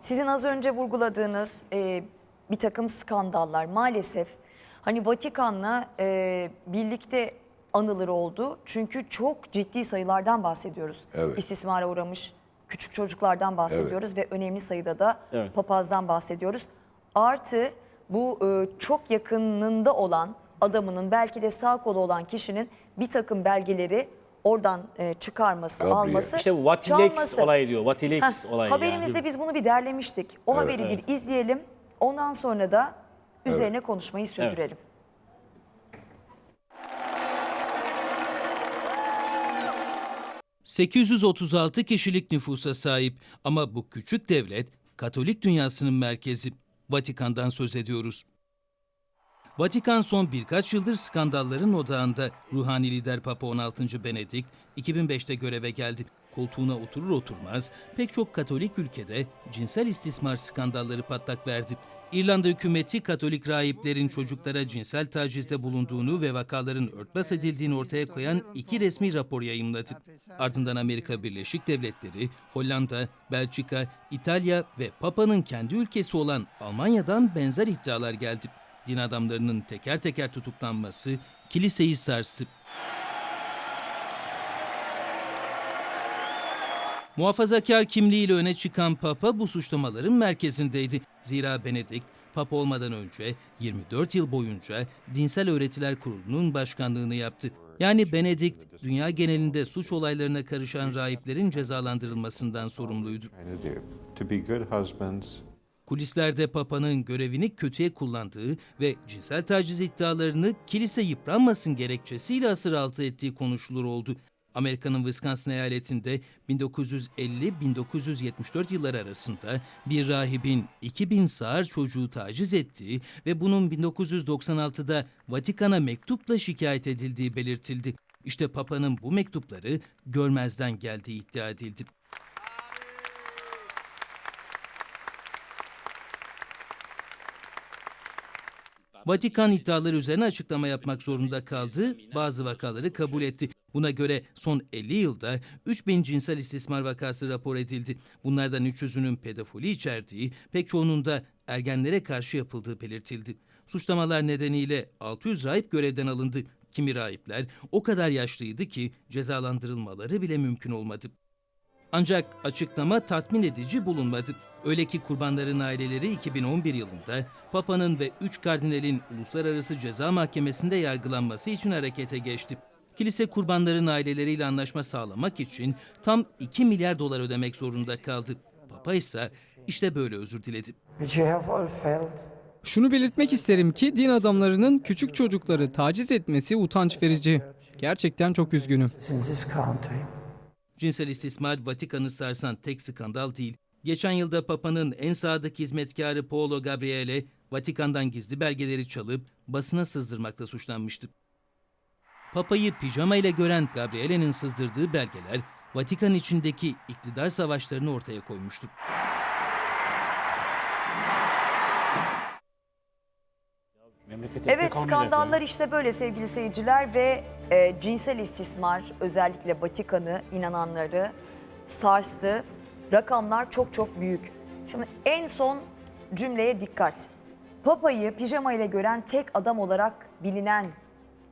Sizin az önce vurguladığınız e, bir takım skandallar maalesef hani Vatikan'la e, birlikte anılır oldu. Çünkü çok ciddi sayılardan bahsediyoruz. Evet. İstismara uğramış küçük çocuklardan bahsediyoruz ve önemli sayıda da Evet. papazdan bahsediyoruz. Artı bu e, çok yakınında olan adamının belki de sağ kolu olan kişinin bir takım belgeleri oradan e, çıkarması, Gabriel. alması, İşte bu Vatilex çalması. olayı diyor. Vatilex Heh, olayı. Haberimizde yani. biz bunu bir derlemiştik. O haberi evet. bir izleyelim. Ondan sonra da üzerine konuşmayı sürdürelim. 836 kişilik nüfusa sahip ama bu küçük devlet Katolik dünyasının merkezi. Vatikan'dan söz ediyoruz. Vatikan son birkaç yıldır skandalların odağında ruhani lider Papa 16. Benedikt 2005'te göreve geldi. Koltuğuna oturur oturmaz pek çok Katolik ülkede cinsel istismar skandalları patlak verdi. İrlanda hükümeti Katolik rahiplerin çocuklara cinsel tacizde bulunduğunu ve vakaların örtbas edildiğini ortaya koyan iki resmi rapor yayımladı. Ardından Amerika Birleşik Devletleri, Hollanda, Belçika, İtalya ve Papa'nın kendi ülkesi olan Almanya'dan benzer iddialar geldi. Din adamlarının teker teker tutuklanması kiliseyi sarstı. Muhafazakar kimliğiyle öne çıkan Papa bu suçlamaların merkezindeydi. Zira Benedikt, Papa olmadan önce 24 yıl boyunca Dinsel Öğretiler Kurulu'nun başkanlığını yaptı. Yani Benedikt, dünya genelinde suç olaylarına karışan rahiplerin cezalandırılmasından sorumluydu. Kulislerde Papa'nın görevini kötüye kullandığı ve cinsel taciz iddialarını kilise yıpranmasın gerekçesiyle asır altı ettiği konuşulur oldu. Amerika'nın Wisconsin eyaletinde 1950-1974 yılları arasında bir rahibin 2000 sağır çocuğu taciz ettiği ve bunun 1996'da Vatikan'a mektupla şikayet edildiği belirtildi. İşte Papa'nın bu mektupları görmezden geldiği iddia edildi. Vatikan iddiaları üzerine açıklama yapmak zorunda kaldı, bazı vakaları kabul etti. Buna göre son 50 yılda 3000 cinsel istismar vakası rapor edildi. Bunlardan 300'ünün pedofili içerdiği, pek çoğunun da ergenlere karşı yapıldığı belirtildi. Suçlamalar nedeniyle 600 rahip görevden alındı. Kimi rahipler o kadar yaşlıydı ki cezalandırılmaları bile mümkün olmadı. Ancak açıklama tatmin edici bulunmadı. Öyle ki kurbanların aileleri 2011 yılında Papa'nın ve 3 kardinalin Uluslararası Ceza Mahkemesi'nde yargılanması için harekete geçti. Kilise kurbanların aileleriyle anlaşma sağlamak için tam 2 milyar dolar ödemek zorunda kaldı. Papa ise işte böyle özür diledi. Şunu belirtmek isterim ki din adamlarının küçük çocukları taciz etmesi utanç verici. Gerçekten çok üzgünüm. Cinsel istismar Vatikan'ı sarsan tek skandal değil. Geçen yılda Papa'nın en sadık hizmetkarı Paolo Gabriele, Vatikan'dan gizli belgeleri çalıp basına sızdırmakla suçlanmıştı. Papa'yı pijama ile gören Gabriele'nin sızdırdığı belgeler, Vatikan içindeki iktidar savaşlarını ortaya koymuştu. Memleketi Evet skandallar işte böyle sevgili seyirciler ve e, cinsel istismar özellikle Vatikan'ı inananları sarstı. Rakamlar çok çok büyük. Şimdi en son cümleye dikkat. Papa'yı pijama ile gören tek adam olarak bilinen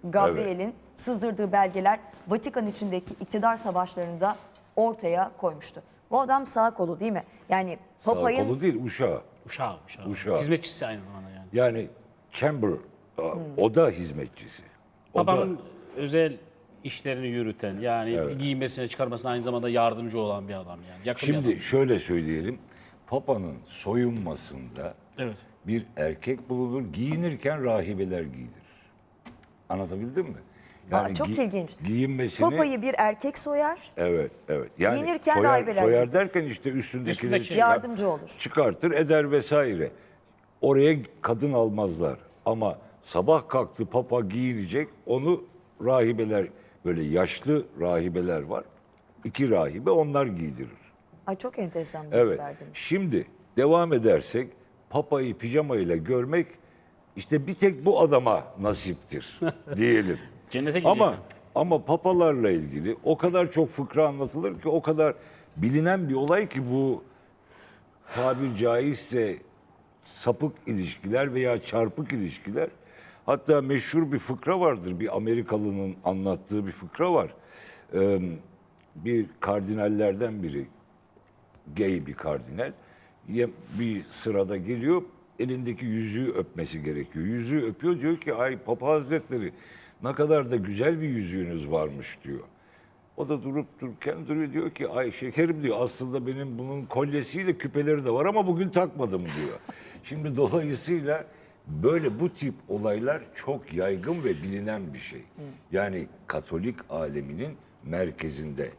Gabriel'in sızdırdığı belgeler Vatikan içindeki iktidar savaşlarını da ortaya koymuştu. Bu adam sağ kolu değil mi? Yani Sağ Papa'nın kolu değil uşağı. Uşağı, uşağı. Uşağı. Hizmetçisi aynı zamanda yani. Yani chamber o da hizmetçisi. O da Babanın özel işlerini yürüten yani giyinmesine çıkarmasına aynı zamanda yardımcı olan bir adam yani. Yakın Şimdi adam. şöyle söyleyelim. Papa'nın soyunmasında Evet. bir erkek bulunur, giyinirken rahibeler giydirir. Anlatabildim mi? Aa, çok ilginç. Giyinmesini... Papa'yı bir erkek soyar, Evet, evet. Yani Giyinirken soyar, rahibeler soyar derken işte üstündekileri Üstündeki- çıkar- yardımcı olur. çıkartır, eder vesaire. Oraya kadın almazlar. Ama sabah kalktı papa giyinecek, onu rahibeler, böyle yaşlı rahibeler var. İki rahibe onlar giydirir. Ay çok enteresan bir Evet. verdiniz. Şimdi devam edersek papayı pijama ile görmek işte bir tek bu adama nasiptir diyelim. Cennete gidecek. ama ama papalarla ilgili o kadar çok fıkra anlatılır ki o kadar bilinen bir olay ki bu tabir caizse sapık ilişkiler veya çarpık ilişkiler. Hatta meşhur bir fıkra vardır. Bir Amerikalının anlattığı bir fıkra var. Ee, bir kardinallerden biri, gay bir kardinal, bir sırada geliyor, elindeki yüzüğü öpmesi gerekiyor. Yüzüğü öpüyor, diyor ki ay Papa Hazretleri ne kadar da güzel bir yüzüğünüz varmış diyor. O da durup dururken duruyor diyor ki ay şekerim diyor aslında benim bunun kolyesiyle küpeleri de var ama bugün takmadım diyor. Şimdi dolayısıyla böyle bu tip olaylar çok yaygın ve bilinen bir şey. Yani Katolik aleminin merkezinde.